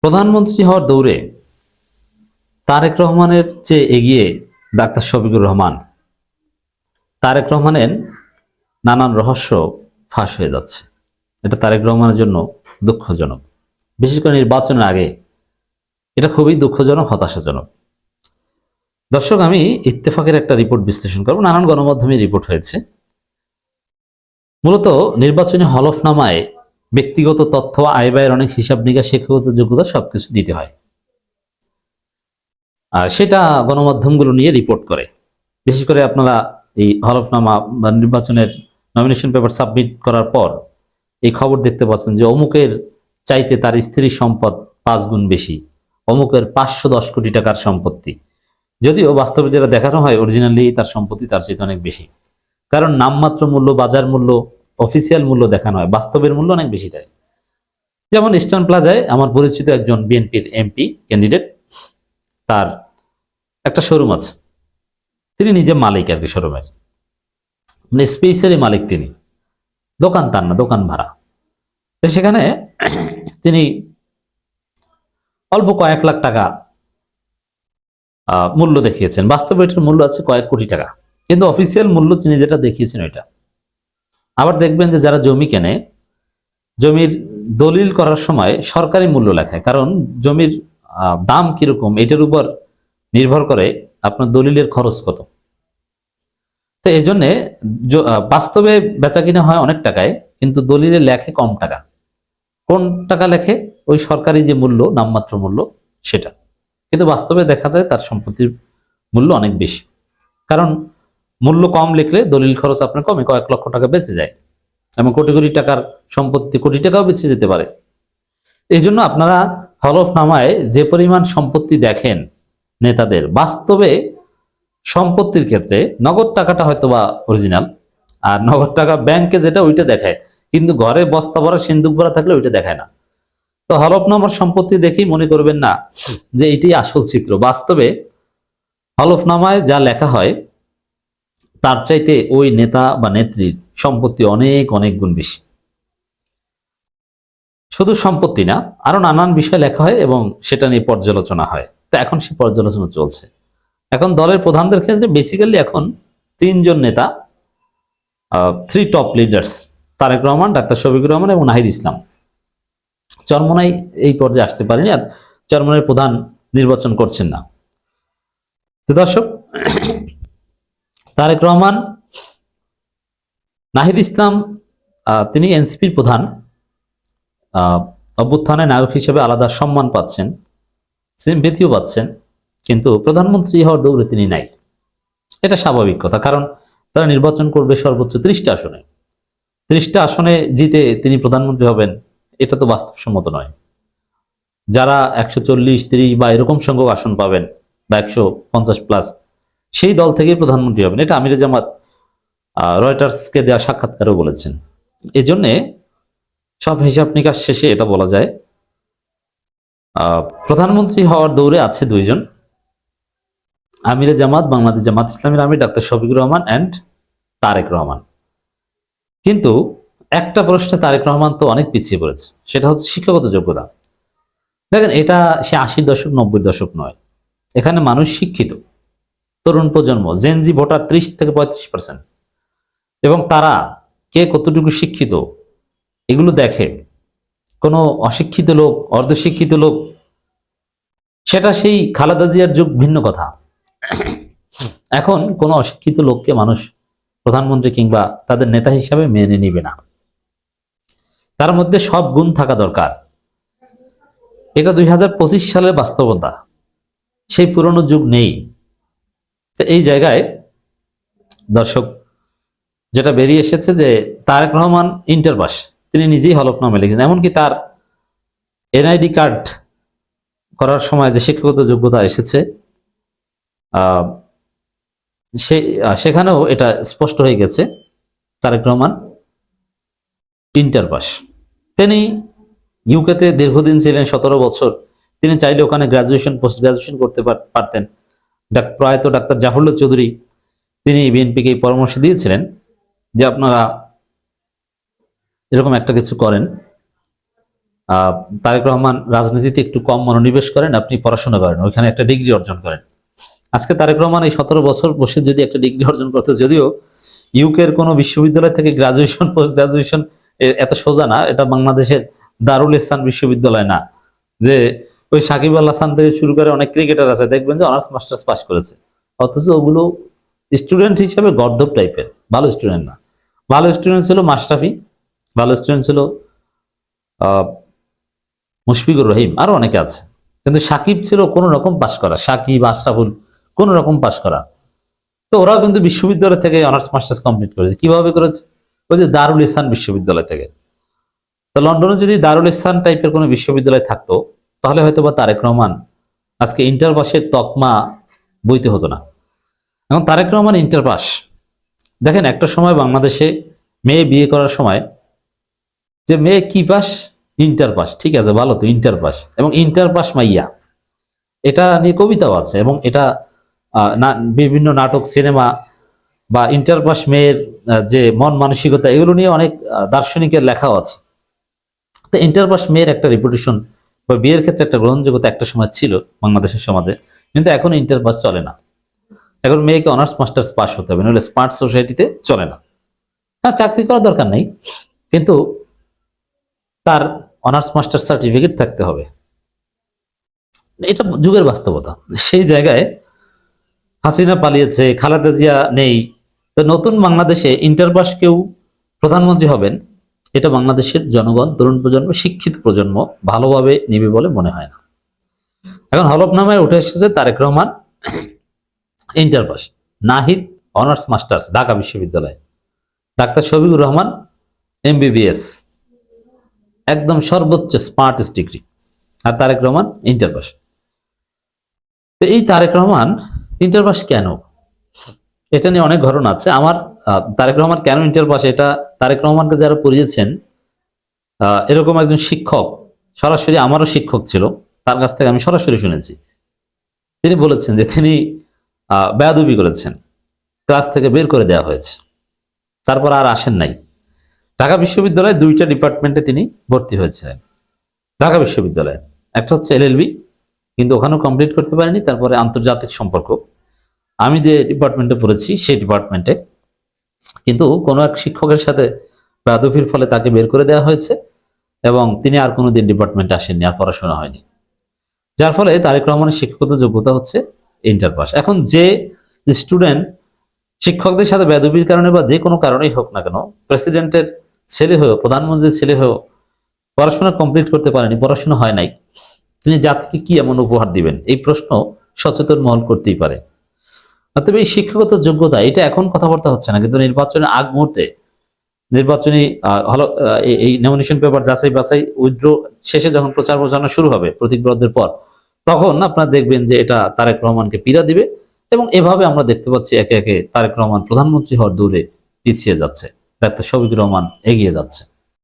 প্রধানমন্ত্রী হওয়ার দৌড়ে তারেক রহমানের চেয়ে এগিয়ে ডাক্তার শফিকুর রহমান। তারেক রহমানের নানান রহস্য ফাঁস হয়ে যাচ্ছে। এটা তারেক রহমানের জন্য দুঃখজনক। বিশেষ করে নির্বাচনের আগে এটা খুবই দুঃখজনক, হতাশাজনক। দর্শক, আমি ইত্তেফাকের একটা রিপোর্ট বিশ্লেষণ করব। নানান গণমাধ্যমে রিপোর্ট হয়েছে। মূলত নির্বাচনী হলফনামায় ব্যক্তিগত তথ্য আয় ব্যয়ের অনেক হিসাব নিকাশ, শিক্ষাগত যোগ্যতা সবকিছু দিতে হয়। আর সেটা গণমাধ্যমগুলো নিয়ে রিপোর্ট করে। বিশেষ করে আপনারা এই হলফনামা বা নির্বাচনের নমিনেশন পেপার সাবমিট করার পর এই খবর দেখতে পাচ্ছেন যে অমুকের চাইতে তার স্ত্রীর সম্পদ পাঁচ গুণ বেশি, অমুকের পাঁচশো দশ কোটি টাকার সম্পত্তি। যদিও বাস্তবে যেটা দেখানো হয় অরিজিনালি তার সম্পত্তি তার চাইতে অনেক বেশি। কারণ নামমাত্র মূল্য, বাজার মূল্য অফিসিয়াল মূল্য দেখানো হয়, বাস্তবের মূল্য অনেক বেশি দেয়। যেমন ইস্টার্ন প্লাজায় আমার পরিচিত একজন বিএনপির এমপি ক্যান্ডিডেট তার একটা শোরুম আছে। তিনি নিজে মালিক আর কি শোরুমের মানে স্পেসেরই মালিক তিনি। দোকান তার না, দোকান ভাড়া। তো সেখানে তিনি অল্প কয়েক লাখ টাকা মূল্য দেখিয়েছেন। বাস্তবে এটার মূল্য আছে কয়েক কোটি টাকা। কিন্তু অফিসিয়াল মূল্য তিনি যেটা দেখিয়েছেন ওইটা। আবার দেখবেন যে যারা জমি কেনে, জমির দলিল করার সময় সরকারি মূল্য লেখায়। কারণ জমির দাম কীরকম, এটার উপর নির্ভর করে আপনার দলিলের খরচ কত। তো এই জন্যে বাস্তবে বেচা কিনা হয় অনেক টাকায়, কিন্তু দলিলে লেখে কম টাকা। কোন টাকা লেখে? ওই সরকারি যে মূল্য, নামমাত্র মূল্য, সেটা। কিন্তু বাস্তবে দেখা যায় তার সম্পত্তির মূল্য অনেক বেশি। কারণ মূল্য কম লিখলে দলিল খরচ আপনার কমে, কয়েক লক্ষ টাকা বেঁচে যায়। এবং কোটি কোটি টাকার সম্পত্তি কোটি টাকাও বেঁচে যেতে পারে। এই জন্য আপনারা হলফনামায় যে পরিমাণ সম্পত্তি দেখেন নেতাদের, বাস্তবে সম্পত্তির ক্ষেত্রে নগদ টাকাটা হয়তো বা অরিজিনাল আর নগদ টাকা ব্যাংকে যেটা ওইটা দেখায়। কিন্তু ঘরে বস্তা ভরা, সিন্দুক ভরা থাকলে ওইটা দেখায় না। তো হলফনামার সম্পত্তি দেখেই মনে করবেন না যে এটি আসল চিত্র। বাস্তবে হলফনামায় যা লেখা হয় তার চাইতে ওই নেতা বা নেত্রীর সম্পত্তি অনেক অনেক গুণ বেশি। শুধু সম্পত্তি না, আরও নানান বিষয় লেখা হয় এবং সেটা নিয়ে পর্যালোচনা হয়। তো এখন সেই পর্যালোচনা চলছে। এখন দলের প্রধানদের ক্ষেত্রে বেসিক্যালি এখন তিনজন নেতা three top leaders Tarique Rahman, doctor Shafiqur Rahman এবং নাহিদ ইসলাম। চরমনাই এই পর্যায়ে আসতে পারেনি আর চরমনাই প্রধান নির্বাচন করছেন না। তো দর্শক তারেক রহমান, নাহিদ ইসলাম তিনি এনসিপির প্রধান। অভ্যুত্থানে নায়ক হিসেবে আলাদা সম্মান পাচ্ছেন সিম্পেথিও পাচ্ছেন, কিন্তু প্রধানমন্ত্রী হওয়ার দৌড়ে তিনি নাই। এটা স্বাভাবিক কথা, কারণ তারা নির্বাচন করবে সর্বোচ্চ ত্রিশটা আসনে। ত্রিশটা আসনে জিতে তিনি প্রধানমন্ত্রী হবেন, এটা তো বাস্তবসম্মত নয়। যারা একশো চল্লিশ, তিরিশ বা এরকম সংখ্যক আসন পাবেন, বা একশো পঞ্চাশ প্লাস সেই দল থেকেই প্রধানমন্ত্রী হবেন। এটা আমির জামাত রয়টার্সকে দেওয়া সাক্ষাৎকারেও বলেছেন। এই জন্যে সব হিসাব নিকাশ শেষে এটা বলা যায় প্রধানমন্ত্রী হওয়ার দৌড়ে আছে দুইজন। আমিরে জামাত, বাংলাদেশ জামাত ইসলামের আমির, ডাক্তার শফিকুর রহমান অ্যান্ড তারেক রহমান। কিন্তু একটা প্রশ্নে তারেক রহমান তো অনেক পিছিয়ে পড়েছে, সেটা হচ্ছে শিক্ষাগত যোগ্যতা। দেখেন, এটা সে আশির দশক, নব্বই দশক নয়। এখানে মানুষ শিক্ষিত। তরুণ প্রজন্ম জেনজি ভোটার ত্রিশ থেকে পঁয়ত্রিশ পার্সেন্ট এবং তারা কে কতটুকু শিক্ষিত, এগুলো দেখে। কোনো অশিক্ষিত লোক, অর্ধশিক্ষিত লোক, সেটা সেই খালেদা জিয়ার যুগ ভিন্ন কথা। এখন কোনো অশিক্ষিত লোককে মানুষ প্রধানমন্ত্রী কিংবা তাদের নেতা হিসাবে মেনে নিবে না। তার মধ্যে সব গুণ থাকা দরকার। এটা দুই হাজার পঁচিশ সালের বাস্তবতা। সেই পুরনো যুগ নেই। তো এই জায়গায় দর্শক, যেটা বেরিয়ে এসেছে যে তারেক রহমান ইন্টার পাস তিনি নিজেই হলফনামে লিখেছেন। এমনকি তার এনআইডি কার্ড করার সময় যে শিক্ষাগত যোগ্যতা এসেছে সে সেখানেও এটা স্পষ্ট হয়ে গেছে, তারেক রহমান ইন্টার পাস তিনি ইউকেতে দীর্ঘদিন ছিলেন, সতেরো বছর। তিনি চাইলে ওখানে গ্রাজুয়েশন পোস্ট গ্রাজুয়েশন করতে পারতেন। প্রয়াত ডাক্তার জাফরুল্লাহ চৌধুরী, তিনি বিএনপিকে পরামর্শ দিয়েছিলেন যে আপনারা এরকম একটা কিছু করেন। তারেক রহমান রাজনীতিতে একটু কম মনোনিবেশ করেন, আপনি পড়াশোনা করেন, ওইখানে একটা ডিগ্রি অর্জন করেন। আজকে তারেক রহমান এই সতেরো বছর বসে যদি একটা ডিগ্রি অর্জন করতে, যদিও ইউকের কোনো বিশ্ববিদ্যালয় থেকে গ্রাজুয়েশন পোস্ট গ্রাজুয়েশন এত সোজা না, এটা বাংলাদেশের দারুল ইসলাম বিশ্ববিদ্যালয় না। যে ওই সাকিব আল হাসান থেকে শুরু করে অনেক ক্রিকেটার আছে, দেখবেন যে অনার্স মাস্টার্স পাস করেছে। অথচ ওগুলো স্টুডেন্ট হিসেবে গর্ধব টাইপের ভালো স্টুডেন্ট না। ভালো স্টুডেন্ট ছিল মাশরাফি, ভালো স্টুডেন্ট ছিল মুশফিকুর রহিম, আরও অনেকে আছে। কিন্তু সাকিব ছিল কোন রকম পাশ করা, সাকিব, আশরাফুল, কোন রকম পাশ করা। তো ওরাও কিন্তু বিশ্ববিদ্যালয় থেকে অনার্স মাস্টার্স কমপ্লিট করেছে। কীভাবে করেছে? ওই যে দারুল ইসলাম বিশ্ববিদ্যালয় থেকে। তো লন্ডনে যদি দারুল ইসলাম টাইপের কোনো বিশ্ববিদ্যালয় থাকতো তাহলে হয়তো বা তারেক রহমান আজকে ইন্টার পাসের তকমা বইতে হতো না। এখন তারেক রহমান ইন্টার পাস দেখেন একটা সময় বাংলাদেশে মেয়ে বিয়ে করার সময় যে মেয়ে কি পাস ইন্টার পাস ঠিক আছে, ভালো তো ইন্টার পাস এবং ইন্টার পাস মাইয়া, এটা নিয়ে কবিতাও আছে এবং এটা বিভিন্ন নাটক, সিনেমা বা ইন্টার পাস মেয়ের যে মন মানসিকতা, এগুলো নিয়ে অনেক দার্শনিকের লেখাও আছে। তো ইন্টার পাস মেয়ের একটা রেপুটেশন বা বিয়ের ক্ষেত্রে একটা গ্রহণযোগ্যতা একটা সময় ছিল বাংলাদেশের সমাজে, কিন্তু এখন ইন্টার পাস চলে না। এখন মেয়েকে অনার্স মাস্টার্স পাস হতে হবে, নাহলে স্মার্ট সোসাইটিতে চলে না। হ্যাঁ চাকরি করার দরকার নেই, কিন্তু তার অনার্স মাস্টার সার্টিফিকেট থাকতে হবে। এটা যুগের বাস্তবতা। সেই জায়গায় হাসিনা পালিয়েছে, খালেদা জিয়া নেই। তো নতুন বাংলাদেশে ইন্টার পাস কেউ প্রধানমন্ত্রী হবেন এটা বাংলাদেশের জনগণ, তরুণ প্রজন্ম, শিক্ষিত প্রজন্ম ভালোভাবে নিবে বলে মনে হয় না। এখন হলফনামায় উঠে এসেছে Tarique Rahman inter pass Nahid honours masters, Dhaka বিশ্ববিদ্যালয়। Doctor Shafiqur Rahman, MBBS. একদম সর্বোচ্চ স্মার্ট ডিগ্রি। আর তারেক রহমান ইন্টার পাস তো এই তারেক রহমান ইন্টার পাস কেন? এটা নিয়ে অনেক ঘটনা আছে। আমার তারেক রহমান কেন ইন্টার পাশে? এটা তারেক রহমানকে যারা পড়িয়েছেন এরকম একজন শিক্ষক, সরাসরি আমারও শিক্ষক ছিল, তার কাছ থেকে আমি সরাসরি শুনেছি। তিনি বলেছেন যে তিনি বেয়াদবি করেছেন, ক্লাস থেকে বের করে দেওয়া হয়েছে। তারপর আর আসেন নাই। ঢাকা বিশ্ববিদ্যালয়ে দুইটা ডিপার্টমেন্টে তিনি ভর্তি হয়েছিলেন। ঢাকা বিশ্ববিদ্যালয়ে। একটা হচ্ছে এলএলবি কিন্তু ওখানেও কমপ্লিট করতে পারেনি, তারপরে আন্তর্জাতিক সম্পর্ক। আমি যে ডিপার্টমেন্টে পড়েছি, সেই ডিপার্টমেন্টে কিন্তু কোনো এক শিক্ষকের সাথে বেয়াদবির ফলে তাকে বের করে দেওয়া হয়েছে এবং তিনি আর কোনোদিন ডিপার্টমেন্টে আসেননি, আর পড়াশোনা হয়নি। যার ফলে তারেক রহমানের শিক্ষকতা যোগ্যতা হচ্ছে ইন্টার পাস এখন যে স্টুডেন্ট শিক্ষকদের সাথে বেদবির কারণে বা যে কোনো কারণেই হোক না কেন প্রেসিডেন্টের ছেলে হয়েও, প্রধানমন্ত্রীর ছেলে হয়েও পড়াশোনা কমপ্লিট করতে পারেনি, পড়াশোনা হয় নাই, তিনি জাতিকে কি এমন উপহার দিবেন? এই প্রশ্ন সচেতন মহল করতেই পারে। অতএব এই শিক্ষাগত যোগ্যতা, এটা এখন কথাবার্তা হচ্ছে না, কিন্তু নির্বাচনের আগ মুহূর্তে নির্বাচনী হলো এই- নমিনেশন পেপার যাচাই বাছাই উইথড্র শেষে যখন প্রচার প্রচারণা শুরু হবে প্রতিগ্রহদের পর, তখন আপনারা দেখবেন যে এটা তারেক রহমানকে পীড়া দিবে এবং এভাবে আমরা দেখতে পাচ্ছি একে একে তারেক রহমান প্রধানমন্ত্রী হওয়ার দূরে পিছিয়ে যাচ্ছে। ডাক্তার শফিকুর রহমান এগিয়ে যাচ্ছে।